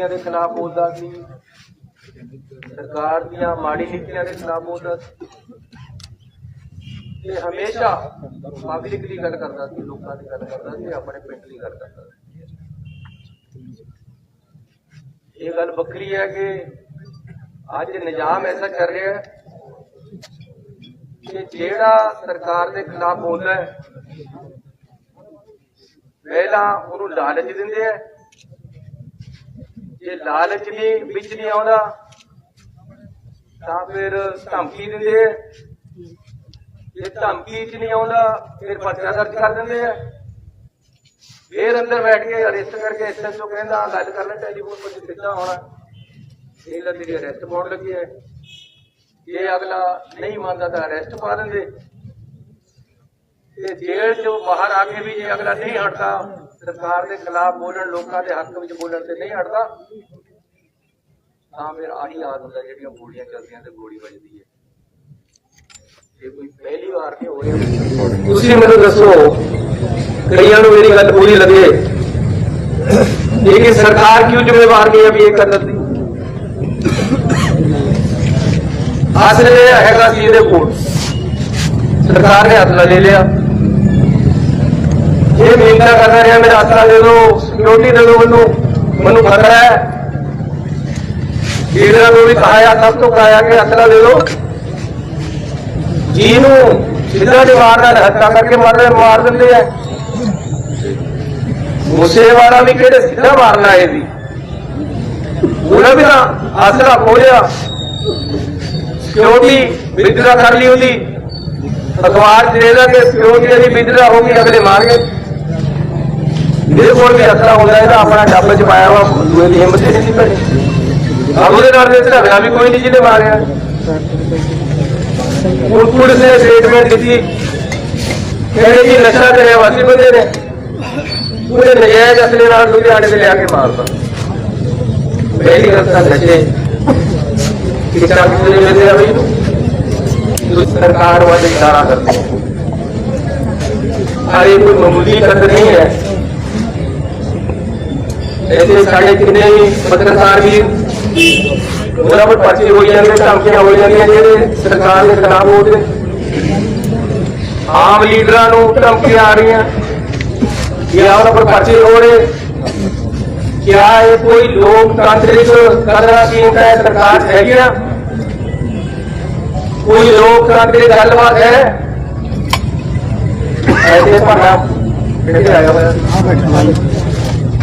ਨੀਤੀਆਂ ਦੇ ਖਿਲਾਫ ਬੋਲਦਾ ਸੀ ਸਰਕਾਰ ਦੀਆਂ ਮਾੜੀ ਨੀਤੀਆਂ ਦੇ ਖਿਲਾਫ ਬੋਲਦਾ ਸੀ ਤੇ ਹਮੇਸ਼ਾ ਪਬਲਿਕ ਦੀ ਗੱਲ ਕਰਦਾ ਸੀ, ਲੋਕਾਂ ਦੀ ਗੱਲ ਕਰਦਾ ਸੀ, ਆਪਣੇ ਪਿੰਡ ਦੀ ਗੱਲ ਕਰਦਾ ਸੀ। ਇਹ ਗੱਲ ਵੱਖਰੀ ਹੈ ਕਿ ਅੱਜ ਨਿਜ਼ਾਮ ਐਸਾ ਚੱਲ ਰਿਹਾ ਹੈ ਕਿ ਜਿਹੜਾ ਸਰਕਾਰ ਦੇ ਖਿਲਾਫ ਬੋਲਦਾ ਹੈ, ਪਹਿਲਾਂ ਉਹਨੂੰ ਲਾਲਚ ਦਿੰਦੇ ਆ ਜੇ ਲਾਲਚ ਨਹੀਂ, ਵਿੱਚ ਨਹੀਂ ਆਉਂਦਾ, ਤਾਂ ਫਿਰ ਧਮਕੀ ਦਿੰਦੇ ਆ। ਜੇ ਧਮਕੀ 'ਚ ਨਹੀਂ ਆਉਂਦਾ, ਫਿਰ ਪਰਚਾ ਦਰਜ ਕਰ ਦਿੰਦੇ ਆ। ਫੇਰ ਅੰਦਰ ਬੈਠ ਕੇ ਅਰੈਸਟ ਕਰਕੇ ਐਸਐਚਓ ਕਹਿੰਦਾ ਗੱਲ ਕਰ ਲੈ, ਟੈਲੀਫੋਨ 'ਤੇ ਕਿੱਦਾਂ ਹੋਣਾ ਇਹ ਲੈ ਤੇਰੀ ਅਰੈਸਟ ਪਾਉਣ ਲੱਗੀ ਹੈ ਜੇ ਅਗਲਾ ਨਹੀਂ ਮੰਨਦਾ, ਤਾਂ ਅਰੈਸਟ ਪਾ ਦਿੰਦੇ। ਤੇ ਜੇਲ੍ਹ ਚੋਂ ਬਾਹਰ ਆ ਕੇ ਵੀ ਜੇ ਅਗਲਾ ਨਹੀਂ ਹਟਦਾ, ਸਰਕਾਰ ਦੇ ਖਿਲਾਫ ਬੋਲਣ, ਲੋਕਾਂ ਦੇ ਹੱਕ ਵਿੱਚ ਬੋਲਣ ਤੇ ਨਹੀਂ ਹਟਦਾ, ਤਾਂ ਫਿਰ ਆਹੀ ਹਾਲ ਹੁੰਦਾ ਜਿਹੜੀਆਂ ਗੋਲੀਆਂ ਚੱਲਦੀਆਂ ਤੇ ਗੋਲੀ ਵੱਜਦੀ ਹੈ। ਇਹ ਕੋਈ ਪਹਿਲੀ ਵਾਰ ਨਹੀਂ ਹੋ ਰਿਹਾ ਤੁਸੀਂ ਮੈਨੂੰ ਦੱਸੋ, ਕਈਆਂ ਨੂੰ ਮੇਰੀ ਗੱਲ ਪੂਰੀ ਲੱਗੇ, ਲੇਕਿਨ ਸਰਕਾਰ ਕਿਉਂ ਜ਼ਿੰਮੇਵਾਰ ਨਹੀਂ ਹੈ ਵੀ ਇਹ ਕਰਨ ਦੀ? ਅਸਲ ਹੈਗਾ ਸੀ ਇਹਦੇ ਕੋਲ। ਸਰਕਾਰ ਨੇ ਹੱਥ ਲੈ ਲਿਆ। ਇਹ ਮਿਹਨਤਾਂ ਕਰਦਾ ਰਿਹਾ, ਮੇਰਾ ਹੱਥ ਦੇ ਦਿਓ ਸਿਕਿਉਰਿਟੀ ਦੇ ਦਿਓ ਮੈਨੂੰ ਮੈਨੂੰ ਖਤਰਾ ਹੈ। ਲੀਡਰਾਂ ਨੂੰ ਵੀ ਕਹਾਇਆ, ਸਭ ਤੋਂ ਕਹਾਇਆ ਕਿ ਅਸਲਾ ਦੇ ਦਿਓ। ਜੀ ਨੂੰ ਸਿੱਧਾ ਨਹੀਂ ਮਾਰਦਾ ਹੱਥਾਂ ਕਰਕੇ ਮਾਰਦੇ ਮਾਰ ਦਿੰਦੇ ਆ। ਮੂਸੇ ਵਾਲਾ ਵੀ ਕਿਹੜੇ ਸਿੱਧਾ ਮਾਰਨਾ ਇਹ ਵੀ ਉਹਨਾਂ ਵੀ ਤਾਂ ਆਸਰਾ ਖੋਲਿਆ। ਸਿਕਿਉਰਿਟੀ ਵਿਦਰਾ ਕਰ ਲਈ ਉਹਦੀ। ਅਖਬਾਰ ਚ ਦੇ ਕਿ ਸਿਕਿਉਰਿਟੀ ਦੀ ਵਿਦਰਾ ਹੋ ਗਈ, ਅਗਲੇ ਮਾਰ ਗਏ। ਮੇਰੇ ਕੋਲ ਵੀ ਅਸਰਾ ਹੁੰਦਾ ਇਹਦਾ ਆਪਣਾ ਡੱਬ ਚ ਪਾਇਆ ਵਾ ਦੂਏ ਦੀ ਹਿੰਮਤ ਹੀ ਨਹੀਂ ਭਰੀ। ਆਪ ਉਹਦੇ ਨਾਲ ਦੇ ਝਗੜਾ ਵੀ ਕੋਈ ਨਹੀਂ ਜਿਹਨੇ ਮਾਰਿਆ। ਹੁਣ ਪੁਲਿਸ ਨੇ ਸਟੇਟਮੈਂਟ ਦਿੱਤੀ ਕਹਿੰਦੇ ਜੀ ਨਸ਼ਾ ਕਰਿਆ ਵਾਸੀ ਬੰਦੇ ਨੇ। ਉਹਨੇ ਨਜਾਇਜ਼ ਅਸਲੇ ਨਾਲ ਲੁਧਿਆਣੇ ਤੇ ਲਿਆ ਕੇ ਮਾਰਤਾ ਪਹਿਲੀ ਗੱਲ ਤਾਂ ਨਸ਼ੇ। ਕਿ ਚੱਲ ਜਿਹੜੇ ਮਿਲਦੇ ਆ ਬਈ। ਸਰਕਾਰ ਵਾਲੇ ਇਸ਼ਾਰਾ ਕਰਦੇ हैं ਅਰੇ ਕੋਈ ਮਾਮੂਲੀ ਕਦਰ ਨਹੀਂ ਹੈ ऐसे ਸਾਡੇ ਕਿੰਨੇ ਹੀ ਪੱਤਰਕਾਰ ਵੀ ਉਹਨਾਂ ਪਰ ਪਰਚੇ ਹੋ ਜਾਂਦੇ ਧਮਕੀਆਂ ਹੋ ਜਾਂਦੀਆਂ ਜਿਹੜੇ ਸਰਕਾਰ ਦੇ ਖਿਲਾਫ ਬੋਲਦੇ ਆਮ ਲੀਡਰਾਂ ਨੂੰ ਧਮਕੀਆਂ ਆ ਰਹੀਆਂ ਜਾਂ ਉਹਨਾਂ ਪਰ ਪਰਚੇ ਹੋ ਰਹੇ क्या ये कोई लोकतांत्रिक कदरा कीमत है सरकार ਚ ਹੈਗੀ ਨਾ कोई लोकतांत्रिक ਗੱਲਬਾਤ ਹੈ ਐਸੇ ਭਾਣਾ ਕਿੱਥੇ ਆਇਆ ਹੋਇਆ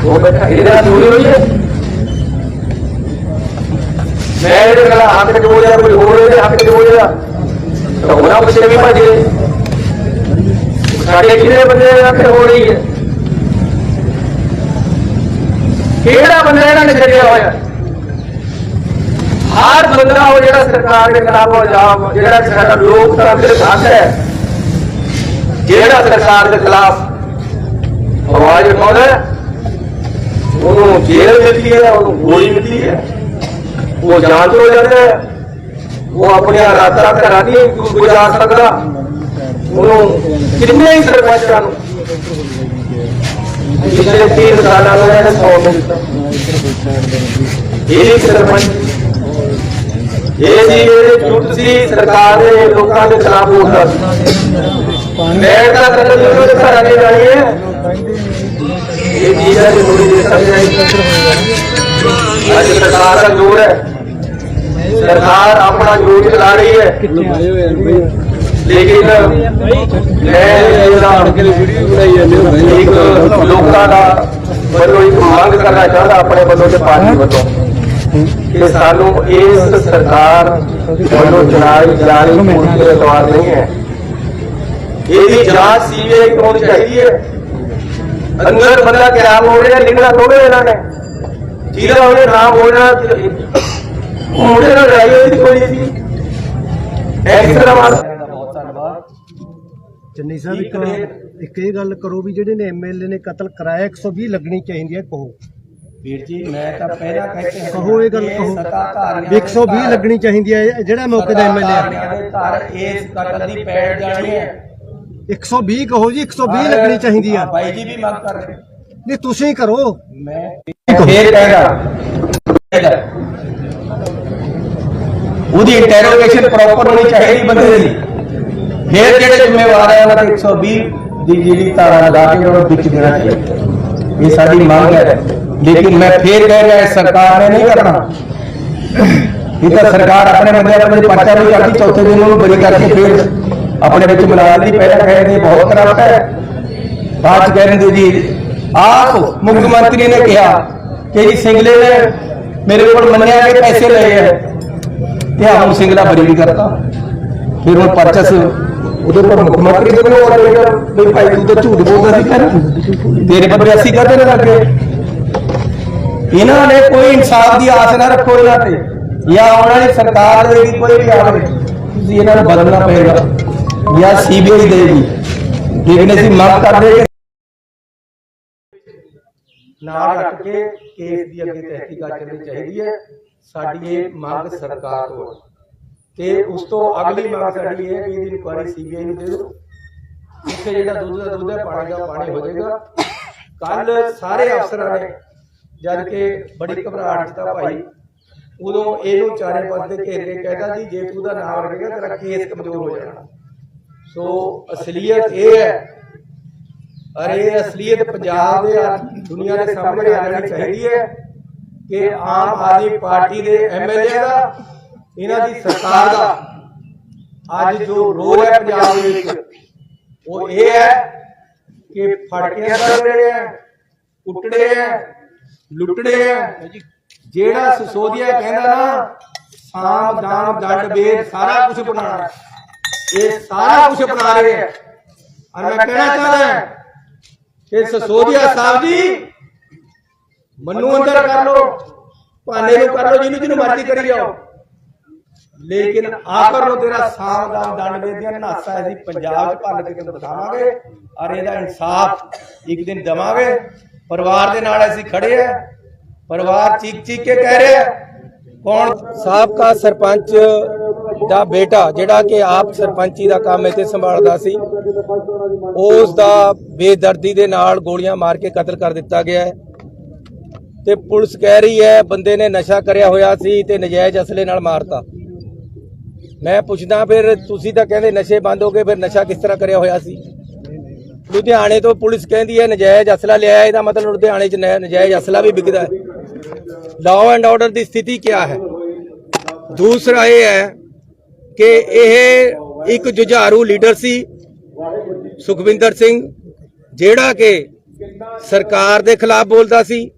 ਉਹ ਬੈਠਾ ਨਾਲ ਚੋਰੀ ਹੋਈ ਹੈ ਮੈਂ ਇਹਦੇ ਨਾਲ ਹੱਥ ਚ ਬੋਲਿਆ ਕੋਈ ਹੋਰ ਇਹਦੇ ਹੱਥ ਚ ਬੋਲਿਆ ਤਾਂ ਉਹਨਾਂ ਪਿੱਛੇ ਵੀ ਭੱਜ ਗਏ। ਸਾਡੇ ਕਿਹੜੇ ਬੰਦੇ ਦੇ ਹੱਥ ਹੋ ਰਹੀ ਹੈ ਕਿਹੜਾ ਬੰਦਾ ਇਹਨਾਂ ਨੇ ਛੱਡਿਆ ਹੋਇਆ? ਹਰ ਬੰਦਾ ਉਹ ਜਿਹੜਾ ਸਰਕਾਰ ਦੇ ਖਿਲਾਫ ਹੋ ਜਾ ਜਿਹੜਾ ਕਿ ਸਾਡਾ ਲੋਕਤੰਤਰ ਹੱਕ ਹੈ, ਜਿਹੜਾ ਸਰਕਾਰ ਦੇ ਖਿਲਾਫ ਆਵਾਜ਼ ਉਠਾਉਂਦਾ ਉਹਨੂੰ ਜੇਲ੍ਹ ਮਿਲਦੀ ਹੈ, ਉਹਨੂੰ ਗੋਲੀ ਮਿਲਦੀ ਹੈ। ਉਹ ਜਾਂਚ ਹੋ ਜਾਂਦਾ ਹੈ। ਉਹ ਆਪਣੀਆਂ ਰਾਤਾਂ ਘਰਾਂ ਨਹੀਂ ਗੁਜ਼ਾਰ ਸਕਦਾ। ਉਹਨੂੰ ਕਿੰਨੇ ਹੀ ਸਰਪੰਚਾਂ ਨੂੰ ਪਿਛਲੇ 3 ਸਾਲਾਂ ਤੋਂ ਇਹਨੇ 100 ਮਿਲ ਇਹ ਸਰਪੰਚ। ਇਹ ਜੀ, ਇਹ ਜੁੱਟ ਸੀ, ਸਰਕਾਰ ਦੇ ਲੋਕਾਂ ਦੇ ਖਿਲਾਫ ਬੋਲਦਾ ਸੀ ਮੈਂ ਤਾਂ ਕਦਮ ਉਹਦੇ ਘਰਾਂ ਦੇ ਜਾਣੀ ਹੈ ਇਹ ਚੀਜ਼ਾਂ ਦੀ ਥੋੜੀ ਦੇਰ ਸਮਝਾਈ ਅੱਜ ਸਰਕਾਰ ਦਾ ਜ਼ੋਰ ਹੈ ਸਰਕਾਰ ਆਪਣਾ ਜ਼ੋਰ ਚਲਾ ਰਹੀ ਹੈ ਲੇਕਿਨ ਮੈਂ ਇਹਦਾ ਇੱਕ ਲੋਕਾਂ ਵੱਲੋਂ ਇੱਕ ਮੰਗ ਕਰਨਾ ਚਾਹੁੰਦਾ ਆਪਣੇ ਵੱਲੋਂ ਤੇ ਪਾਰਟੀ ਵੱਲੋਂ ਕਿ ਸਾਨੂੰ ਇਸ ਸਰਕਾਰ ਵੱਲੋਂ ਚਲਾਈ ਜਾ ਰਹੀ ਮੂਰਤੀ ਦਾ ਨਹੀਂ ਹੈ ਇਹਦੀ ਜਾਂਚ ਸੀਬੀਆਈ ਤੋਂ ਹੋਣੀ ਚਾਹੀਦੀ ਹੈ। ਅੰਦਰ ਬੰਦਾ ਕਿਆ ਹੋ ਰਿਹਾ ਲਿਖਣਾ ਥੋੜੇ ਇਹਨਾਂ ਨੇ। ਜਿਹਦਾ ਉਹਨੇ ਨਾਮ ਬੋਲਣਾ ਉਹਦੇ ਨਾਲ ਲੜਾਈ ਹੋਈ ਸੀ ਕੋਈ ਸੀ। ਇਸ ਤਰ੍ਹਾਂ ਮਾਰ ਬਹੁਤ ਧੰਨਵਾਦ। ਚੰਨੀ ਸਾਹਿਬ ਇੱਕ ਇੱਕ ਇਹ ਗੱਲ ਕਰੋ ਵੀ ਜਿਹੜੇ ਨੇ ਐਮਐਲਏ ਨੇ ਕਤਲ ਕਰਾਇਆ 120 ਲੱਗਣੀ ਚਾਹੀਦੀ ਹੈ ਕਹੋ। ਵੀਰ ਜੀ ਮੈਂ ਤਾਂ ਪਹਿਲਾਂ ਕਹਿ ਕੇ ਕਹੋ ਇਹ ਗੱਲ ਕਹੋ। ਸੱਤਾਧਾਰੀਆਂ ਵੀ 120 ਲੱਗਣੀ ਚਾਹੀਦੀ ਹੈ ਜਿਹੜਾ ਮੌਕੇ ਦਾ ਐਮਐਲਏ ਦੇ ਘਰ ਇਸ ਕਤਲ ਦੀ ਪੈੜ ਜਾਣੀ ਹੈ। 120 ਕਹੋ ਜੀ 120 ਲੱਗਣੀ ਚਾਹੀਦੀ ਆ। ਬਾਈ ਜੀ ਵੀ ਮੰਗ ਕਰ ਰਹੇ। ਨਹੀਂ ਤੁਸੀਂ ਕਰੋ। ਮੈਂ ਫੇਰ ਕਹੇਗਾ। ਉਹਦੀ ਇੰਟਰੋਗੇਸ਼ਨ ਪ੍ਰੋਪਰ ਹੋਣੀ ਚਾਹੀਦੀ ਬੰਦੇ ਦੀ। ਫਿਰ ਜਿਹੜੇ ਜ਼ਿੰਮੇਵਾਰ ਹੈ ਉਹਨਾਂ ਤੇ 120 ਦੀ ਜਿਹੜੀ ਧਾਰਾ ਲਗਾ ਕੇ ਉਹਨਾਂ ਨੂੰ ਵਿੱਚ ਦੇਣਾ ਚਾਹੀਦਾ। ਇਹ ਸਾਡੀ ਮੰਗ ਹੈ। ਲੇਕਿਨ ਮੈਂ ਫੇਰ ਕਹਿ ਰਿਹਾ ਸਰਕਾਰ ਨੇ ਨਹੀਂ ਕਰਨਾ। ਇਹ ਤਾਂ ਸਰਕਾਰ ਆਪਣੇ ਬੰਦੇ ਆਪਣੇ ਪਰਚਾ ਵੀ ਕਰਦੀ ਚੌਥੇ ਦਿਨ ਉਹਨੂੰ ਬਰੀ ਕਰਕੇ ਫਿਰ ਆਪਣੇ ਵਿੱਚ ਮਿਲਾ ਲਈ ਪਹਿਲਾਂ ਕਹਿੰਦੇ ਬਹੁਤ ਕਰਪਟ ਹੈ। ਬਾਅਦ ਚ ਕਹਿੰਦੇ ਜੀ, ਆਪ ਮੁੱਖ ਮੰਤਰੀ ਨੇ ਕਿਹਾ ਕਿ ਜੀ ਸਿੰਗਲੇ ਨੇ ਮੇਰੇ ਕੋਲ ਮੰਨਿਆ ਕਿ ਪੈਸੇ ਲਏ ਹੈ ਤੇ ਆਪ ਸਿੰਗਲਾ ਬਰੀ ਵੀ ਕਰਤਾ। ਫਿਰ ਹੁਣ ਪਰਚਾ ਉਹਦੇ ਪਰ ਮੁੱਖ ਮੰਤਰੀ ਦੇ ਕੋਲ ਆਏਗਾ ਵੀ ਭਾਈ ਤੂੰ ਤਾਂ ਝੂਠ ਬੋਲਦਾ ਸੀ ਕਰ ਤੇਰੇ ਪਰ 82 ਕਰਦੇ ਨਾ ਲੱਗੇ? ਇਹਨਾਂ ਨੇ ਕੋਈ ਇਨਸਾਫ ਦੀ ਆਸ ਨਾ ਰੱਖੋ ਇਹਨਾਂ ਤੇ। ਜਾਂ ਉਹਨਾਂ ਵਾਲੀ ਸਰਕਾਰ ਦੇ ਕੋਈ ਵੀ ਆਵੇ, ਤੁਸੀਂ ਇਹਨਾਂ ਨੂੰ ਬਦਲਣਾ ਪਏਗਾ। ਜਾਂ ਸੀਬੀਆਈ ਦੇਗੀ ਲੇਕਿਨ ਅਸੀਂ ਮੰਗ ਕਰਦੇ ਕਿ ਨਾਲ ਰੱਖ ਕੇ ਕੇਸ ਦੀ ਅੱਗੇ ਤਹਿਕੀਕਾਤ ਕਰਨੀ ਚਾਹੀਦੀ ਹੈ। ਸਾਡੀ ਇਹ ਮੰਗ ਸਰਕਾਰ ਕੋਲ ਤੇ ਉਸ ਤੋਂ ਅਗਲੀ ਮੰਗ ਸਾਡੀ ਇਹ ਹੈ ਕਿ ਇਹਦੀ ਇਨਕੁਆਇਰੀ ਸੀਬੀਆਈ ਨੂੰ ਦੇ ਦਿਓ। ਇੱਥੇ ਜਿਹੜਾ ਦੁੱਧ ਦਾ ਦੁੱਧ ਹੈ, ਪਾਣੀ ਦਾ ਪਾਣੀ ਹੋ ਜਾਏਗਾ। ਕੱਲ ਸਾਰੇ ਅਫਸਰਾਂ ਨੇ, ਜਦ ਕਿ ਬੜੀ ਘਬਰਾਹਟ ਚ ਭਾਈ, ਉਦੋਂ ਇਹਨੂੰ ਚਾਰੇ ਪਾਸੇ ਘੇਰ ਕੇ ਕਹਿੰਦਾ ਜੀ ਜੇ ਤੂੰ ਦਾ ਨਾਮ ਰੱਖੇਗਾ, ਤੇਰਾ ਕੇਸ ਕਮਜ਼ੋਰ ਹੋ ਜਾਣਾ। ਸੋ ਅਸਲੀਅਤ ਇਹ ਹੈ। ਅਰੇ ਅਸਲੀਅਤ ਪੰਜਾਬ ਦੇ ਦੁਨੀਆ ਦੇ ਸਾਹਮਣੇ ਆ ਜਾਣੀ ਚਾਹੀਦੀ ਹੈ ਕਿ ਆਮ ਆਦਮੀ ਪਾਰਟੀ ਦੇ ਐਮਐਲਏ ਦਾ, ਇਹਨਾਂ ਦੀ ਸਰਕਾਰ ਦਾ ਅੱਜ ਜੋ ਰੋਲ ਹੈ ਪੰਜਾਬ ਦੇ ਵਿੱਚ, ਉਹ ਇਹ ਹੈ ਕਿ ਫੜ ਕੇ ਆ ਕੁੱਟੜੇ ਆ ਲੁੱਟੜੇ ਆ ਜਿਹੜਾ ਸਸੋਦੀਆ ਕਹਿੰਦਾ ਨਾ, ਸਾਮ, ਦਾਮ ਦੰਡ ਬੇਦ, ਸਾਰਾ ਕੁਝ ਬਣਾਉਣਾ। ਇਹ ਸਾਰਾ ਕੁਝ ਬਣਾ ਰਹੇ ਆ ਔਰ ਮੈਂ ਕਹਿਣਾ ਚਾਹਦਾ ਹਾਂ ਕਿ ਸਸੋਦੀਆ ਸਾਹਿਬ ਜੀ ਮਨੂੰ ਅੰਦਰ ਕਰ ਲੋ ਭਾਨੇ ਨੂੰ ਕਰ ਲੋ ਜਿਹਨੂੰ ਜਿਹਨੂੰ ਮਰਜ਼ੀ ਕਰੀ ਜਾਓ। ਲੇਕਿਨ ਆਖਰ ਨੂੰ ਤੇਰਾ ਸਾਮ ਦਾ ਦੰਡ ਵੇਦੀਆਂ ਨਾਸਾ ਅਸੀਂ ਪੰਜਾਬ 'ਚ ਭੰਨ ਕੇ ਤੈਨੂੰ ਦਿਖਾਵਾਂਗੇ ਔਰ ਇਹਦਾ ਇਨਸਾਫ ਇੱਕ ਦਿਨ ਦਵਾਂਗੇ। ਪਰਿਵਾਰ ਦੇ ਨਾਲ ਅਸੀਂ ਖੜੇ ਆ। ਪਰਿਵਾਰ ਚੀਕ ਚੀਕ ਕੇ ਕਹਿ ਰਿਹਾ ਕੌਣ? ਸਾਬਕਾ ਸਰਪੰਚ ਦਾ ਬੇਟਾ, ਜਿਹੜਾ ਕਿ ਆਪ ਸਰਪੰਚੀ ਦਾ ਕੰਮ ਇੱਥੇ ਸੰਭਾਲਦਾ ਸੀ, ਉਸ ਦਾ ਬੇਦਰਦੀ ਦੇ ਨਾਲ ਗੋਲੀਆਂ ਮਾਰ ਕੇ ਕਤਲ ਕਰ ਦਿੱਤਾ ਗਿਆ ਹੈ। ਤੇ ਪੁਲਿਸ ਕਹਿ ਰਹੀ ਹੈ, ਬੰਦੇ ਨੇ ਨਸ਼ਾ ਕਰਿਆ ਹੋਇਆ ਸੀ ਤੇ ਨਜਾਇਜ਼ ਅਸਲੇ ਨਾਲ ਮਾਰਤਾ। ਮੈਂ ਪੁੱਛਦਾ ਫਿਰ, ਤੁਸੀਂ ਤਾਂ ਕਹਿੰਦੇ ਨਸ਼ੇ ਬੰਦ ਹੋ ਗਏ, ਫਿਰ ਨਸ਼ਾ ਕਿਸ ਤਰ੍ਹਾਂ ਕਰਿਆ ਹੋਇਆ ਸੀ? ਲੁਧਿਆਣੇ ਤੋਂ ਪੁਲਿਸ ਕਹਿੰਦੀ ਹੈ, ਨਜਾਇਜ਼ ਅਸਲਾ ਲਿਆ ਇਹਦਾ ਮਤਲਬ ਲੁਧਿਆਣੇ 'ਚ ਨਜਾਇਜ਼ ਅਸਲਾ ਵੀ ਵਿਕਦਾ ਹੈ। ਲਾਅ ਐਂਡ ਆਰਡਰ ਦੀ ਸਥਿਤੀ ਕੀ ਹੈ? ਦੂਸਰਾ ਇਹ ਹੈ ਕਿ ਇਹ ਇੱਕ ਜੁਝਾਰੂ ਲੀਡਰ ਸੀ, ਸੁਖਵਿੰਦਰ ਸਿੰਘ, ਜਿਹੜਾ ਕਿ ਸਰਕਾਰ ਦੇ ਖਿਲਾਫ ਬੋਲਦਾ ਸੀ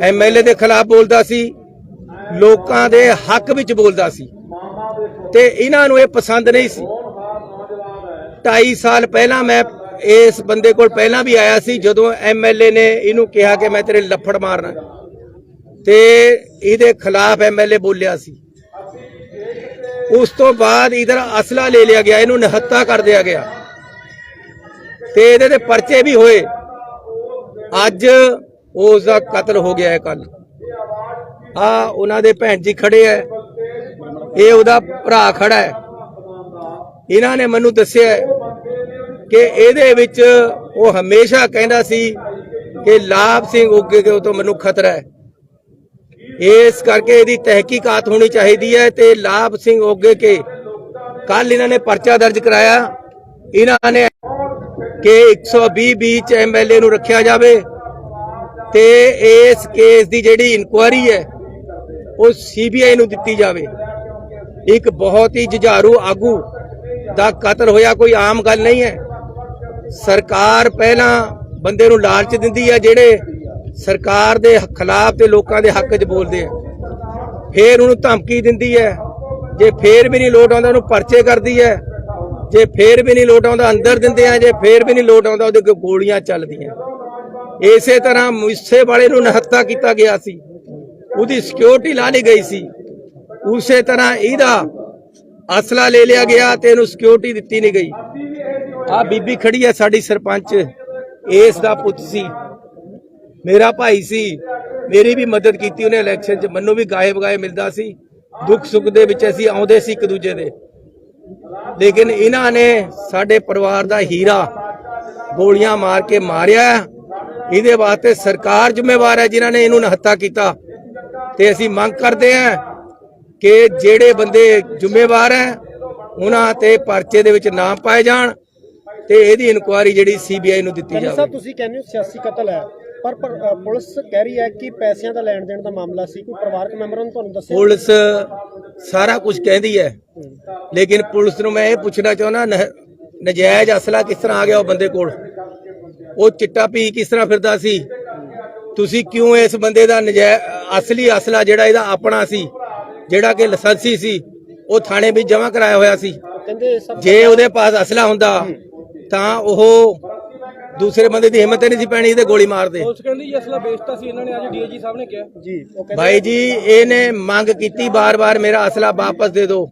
ਐਮਐਲਏ ਦੇ ਖਿਲਾਫ ਬੋਲਦਾ ਸੀ, ਲੋਕਾਂ ਦੇ ਹੱਕ ਵਿੱਚ ਬੋਲਦਾ ਸੀ। ਤੇ ਇਹਨਾਂ ਨੂੰ ਇਹ ਪਸੰਦ ਨਹੀਂ ਸੀ। 2.5 ਸਾਲ ਪਹਿਲਾਂ ਮੈਂ ਇਸ ਬੰਦੇ ਕੋਲ ਪਹਿਲਾਂ ਵੀ ਆਇਆ ਸੀ, ਜਦੋਂ ਐਮਐਲਏ ਨੇ ਇਹਨੂੰ ਕਿਹਾ ਕਿ ਮੈਂ ਤੇਰੇ ਲੱਫੜ ਮਾਰਨਾ। ਤੇ ਇਹਦੇ ਖਿਲਾਫ ਐਮਐਲਏ ਬੋਲਿਆ ਸੀ। ਉਸ ਤੋਂ ਬਾਅਦ ਇਧਰ ਅਸਲਾ ਲੈ ਲਿਆ ਗਿਆ, ਇਹਨੂੰ ਨਿਹੱਤਾ ਕਰ ਦਿਆ ਗਿਆ। ਤੇ ਇਹਦੇ ਤੇ ਪਰਚੇ ਵੀ ਹੋਏ। ਅੱਜ ਉਸ ਦਾ ਕਤਲ ਹੋ ਗਿਆ ਹੈ ਕੱਲ ਆ ਉਹਨਾਂ ਦੇ ਭੈਣ ਜੀ ਖੜੇ ਐ ਇਹ ਉਹਦਾ ਭਰਾ ਖੜਾ ਹੈ। ਇਹਨਾਂ ਨੇ ਮੈਨੂੰ ਦੱਸਿਆ ਕਿ ਇਹਦੇ ਵਿੱਚ ਉਹ ਹਮੇਸ਼ਾ ਕਹਿੰਦਾ ਸੀ ਕਿ ਲਾਭ ਸਿੰਘ ਉੱਗੇ ਕੇ ਤੋਂ ਮੈਨੂੰ ਖਤਰਾ ਹੈ। ਇਸ ਕਰਕੇ ਇਹਦੀ ਤਹਿਕੀਕਾਤ ਹੋਣੀ ਚਾਹੀਦੀ ਹੈ ਤੇ ਲਾਭ ਸਿੰਘ ਓਗੇ ਕੇ ਕੱਲ ਇਹਨਾਂ ਨੇ ਪਰਚਾ ਦਰਜ ਕਰਾਇਆ। ਇਹਨਾਂ ਨੇ ਕਿ 120 ਵਿੱਚ ਐਮਐਲਏ ਨੂੰ ਰੱਖਿਆ ਜਾਵੇ ਤੇ ਇਸ ਕੇਸ ਦੀ ਜਿਹੜੀ ਇਨਕੁਆਇਰੀ ਹੈ, ਉਹ ਸੀਬੀਆਈ ਨੂੰ ਦਿੱਤੀ ਜਾਵੇ। ਇੱਕ ਬਹੁਤ ਹੀ ਜੁਝਾਰੂ ਆਗੂ ਦਾ ਕਤਲ ਹੋਇਆ ਕੋਈ ਆਮ ਗੱਲ ਨਹੀਂ ਹੈ। ਸਰਕਾਰ ਪਹਿਲਾਂ ਬੰਦੇ ਨੂੰ ਲਾਲਚ ਦਿੰਦੀ ਹੈ ਜਿਹੜੇ ਸਰਕਾਰ ਦੇ ਖਿਲਾਫ ਤੇ ਲੋਕਾਂ ਦੇ ਹੱਕ 'ਚ ਬੋਲਦੇ ਆ। ਫੇਰ ਉਹਨੂੰ ਧਮਕੀ ਦਿੰਦੀ ਹੈ। ਜੇ ਫੇਰ ਵੀ ਨਹੀਂ ਲੋਟ ਆਉਂਦਾ, ਉਹਨੂੰ ਪਰਚੇ ਕਰਦੀ ਹੈ। ਜੇ ਫੇਰ ਵੀ ਨਹੀਂ ਲੋਟ ਆਉਂਦਾ, ਅੰਦਰ ਦਿੰਦੇ ਆ। ਜੇ ਫੇਰ ਵੀ ਨਹੀਂ ਲੋਟ ਆਉਂਦਾ, ਉਹਦੇ ਕੋਲ ਗੋਲੀਆਂ ਚੱਲਦੀਆਂ। ਇਸੇ ਤਰ੍ਹਾਂ ਮੁੱਸੇ ਵਾਲੇ ਨੂੰ ਨਹੱਤਾ ਕੀਤਾ ਗਿਆ ਸੀ। ਉਹਦੀ ਸਿਕਿਉਰਿਟੀ ਲਾ ਲਈ ਗਈ ਸੀ। ਉਸੇ ਤਰ੍ਹਾਂ ਇਹਦਾ ਅਸਲਾ ਲੈ ਲਿਆ ਗਿਆ ਤੇ ਇਹਨੂੰ ਸਿਕਿਉਰਿਟੀ ਦਿੱਤੀ ਨਹੀਂ ਗਈ। ਆ ਬੀਬੀ ਖੜੀ ਹੈ ਸਾਡੀ ਸਰਪੰਚ। ਇਸ ਦਾ ਪੁੱਤ ਸੀ। ਮੇਰਾ ਭਾਈ ਸੀ ਮੇਰੀ ਵੀ ਮਦਦ ਕੀਤੀ ਉਹਨੇ ਇਲੈਕਸ਼ਨ 'ਚ ਮੈਨੂੰ ਵੀ ਗਾਏ ਬਗਾਏ ਮਿਲਦਾ ਸੀ ਦੁੱਖ ਸੁੱਖ ਦੇ ਵਿੱਚ ਅਸੀਂ ਆਉਂਦੇ ਸੀ ਇੱਕ ਦੂਜੇ ਦੇ। ਲੇਕਿਨ ਇਹਨਾਂ ਨੇ ਸਾਡੇ ਪਰਿਵਾਰ ਦਾ ਹੀਰਾ ਗੋਲੀਆਂ ਮਾਰ ਕੇ ਮਾਰਿਆ। ਇਹਦੇ ਵਾਸਤੇ ਸਰਕਾਰ ਜ਼ਿੰਮੇਵਾਰ ਹੈ ਜਿਨ੍ਹਾਂ ਨੇ ਇਹਨੂੰ ਨਹੱਤਾ ਕੀਤਾ। ਤੇ ਅਸੀਂ ਮੰਗ ਕਰਦੇ ਹਾਂ ਕਿ ਜਿਹੜੇ ਬੰਦੇ ਜ਼ਿੰਮੇਵਾਰ ਹੈ ਉਹਨਾਂ ਤੇ ਪਰਚੇ ਦੇ ਵਿੱਚ ਨਾਮ ਪਾਏ ਜਾਣ ਤੇ ਇਹਦੀ ਇਨਕੁਆਇਰੀ ਜਿਹੜੀ ਸੀਬੀਆਈ ਨੂੰ ਦਿੱਤੀ ਜਾਵੇ। ਤੁਸੀਂ ਕਹਿੰਦੇ ਹੋ ਸਿਆਸੀ ਕਤਲ ਹੈ। ਪਰ ਪੁਲਿਸ ਕਹਿ ਰਹੀ ਹੈ ਕਿ ਪੈਸਿਆਂ ਦਾ ਲੈਣ ਦੇਣ ਦਾ ਮਾਮਲਾ ਸੀ। ਕੋਈ ਪਰਿਵਾਰਕ ਮੈਂਬਰਾਂ ਨੇ ਤੁਹਾਨੂੰ ਦੱਸਿਆ? ਪੁਲਿਸ ਸਾਰਾ ਕੁਝ ਕਹਿੰਦੀ ਹੈ। ਲੇਕਿਨ ਪੁਲਿਸ ਨੂੰ ਮੈਂ ਇਹ ਪੁੱਛਣਾ ਚਾਹੁੰਦਾ ਨਜਾਇਜ਼ ਅਸਲਾ ਕਿਸ ਤਰ੍ਹਾਂ ਆ ਗਿਆ ਉਹ ਬੰਦੇ ਕੋਲ? ਉਹ ਚਿੱਟਾ ਪੀ ਕਿਸ ਤਰ੍ਹਾਂ ਫਿਰਦਾ ਸੀ? ਤੁਸੀਂ ਕਿਉਂ ਇਸ ਬੰਦੇ ਦਾ ਨਜਾਇਜ਼ ਅਸਲੀ ਅਸਲਾ ਜਿਹੜਾ ਇਹਦਾ ਆਪਣਾ ਸੀ ਜਿਹੜਾ ਕਿ ਲਾਇਸੈਂਸੀ ਸੀ ਉਹ ਥਾਣੇ ਵਿੱਚ ਜਮ੍ਹਾਂ ਕਰਾਇਆ ਹੋਇਆ ਸੀ? ਜੇ ਉਹਦੇ ਪਾਸ ਅਸਲਾ ਹੁੰਦਾ ਤਾਂ ਉਹ ਦੂਸਰੇ ਬੰਦੇ ਦੀ ਹਿੰਮਤ ਹੀ ਨਹੀਂ ਸੀ ਪੈਣੀ ਇਹਦੇ ਗੋਲੀ ਮਾਰਦੇ। ਪੁਲਿਸ ਕਹਿੰਦੀ ਜੀ ਅਸਲਾ ਵੇਚਤਾ ਸੀ ਇਹਨਾਂ ਨੇ ਅੱਜ ਡੀਏਜੀ ਸਾਹਿਬ ਨੇ ਕਿਹਾ। ਜੀ। ਉਹ ਕਹਿੰਦੇ ਭਾਈ ਜੀ ਇਹਨੇ ਮੰਗ ਕੀਤੀ ਬਾਰ-ਬਾਰ ਮੇਰਾ ਅਸਲਾ ਵਾਪਸ ਦੇ ਦਿਓ।